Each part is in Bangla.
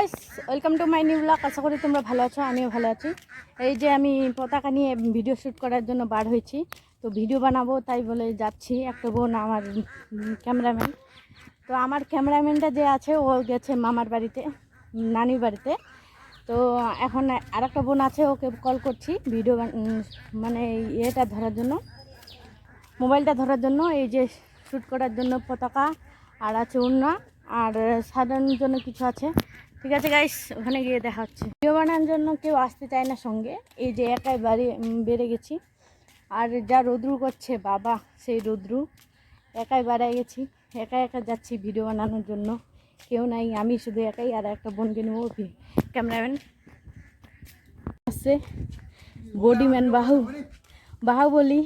Guys welcome to my new blog আশা করি তোমরা ভালো আছো, আমিও ভালো আছি। এই যে আমি পতাকা নিয়ে ভিডিও শ্যুট করার জন্য বার হয়েছি। তো ভিডিও বানাবো, তাই বলে যাচ্ছি। একটা বোন আমার ক্যামেরাম্যান তো আমার ক্যামেরাম্যানটা যে আছে, ও গেছে মামার বাড়িতে, নানির বাড়িতে। তো এখন আর একটা বোন আছে, ওকে কল করছি ভিডিও মানে ইয়েটা ধরার জন্য, মোবাইলটা ধরার জন্য, এই যে শ্যুট করার জন্য পতাকা, আর আছে উন্না আর সাজানোর জন্য কিছু আছে। ঠিক আছে গাইস ওখানে গিয়ে দেখা হচ্ছে। ভিডিও বানানোর জন্য কেউ আসতে চায় না সঙ্গে। এই যে একাই বাড়ি বেড়ে গেছি। আর যা রোদ্রু করছে বাবা সেই রোদ্রু। একাই বাড়ায় গেছি। একা একা যাচ্ছি ভিডিও বানানোর জন্য। কেউ নাই আমি শুধু একাই আর একটা বোনকে নেব। ক্যামেরাম্যান আসছে বডিম্যান বাহু। বাহুবলি।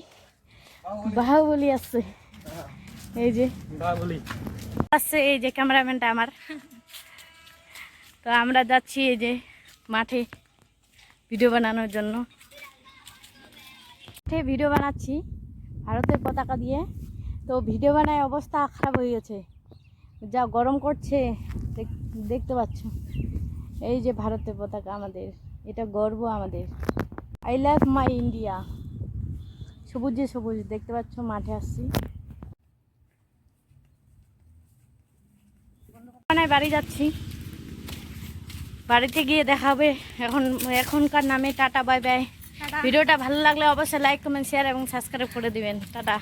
বাহুবলি আসছে এই যে। আসছে এই যে ক্যামেরাম্যানটা আমার। তো আমরা যাচ্ছি এই যে মাঠে ভিডিও বানানোর জন্য। মাঠে ভিডিও বানাচ্ছি ভারতের পতাকা দিয়ে। তো ভিডিও বানায় অবস্থা খারাপ হয়ে গেছে। যা গরম করছে, দেখ- দেখতে পাচ্ছ। এই যে ভারতের পতাকা আমাদের, এটা গর্ব আমাদের। আই লাভ মাই ইন্ডিয়া সবুজে সবুজ, দেখতে পাচ্ছ, মাঠে আসছি। বাড়ি যাচ্ছি। বাড়িতে গিয়ে দেখাবে। এখন এখনকার নামে টাটা বাই বাই। ভিডিওটা ভালো লাগলে অবশ্যই লাইক কমেন্ট শেয়ার এবং সাবস্ক্রাইব করে দিবেন। টাটা।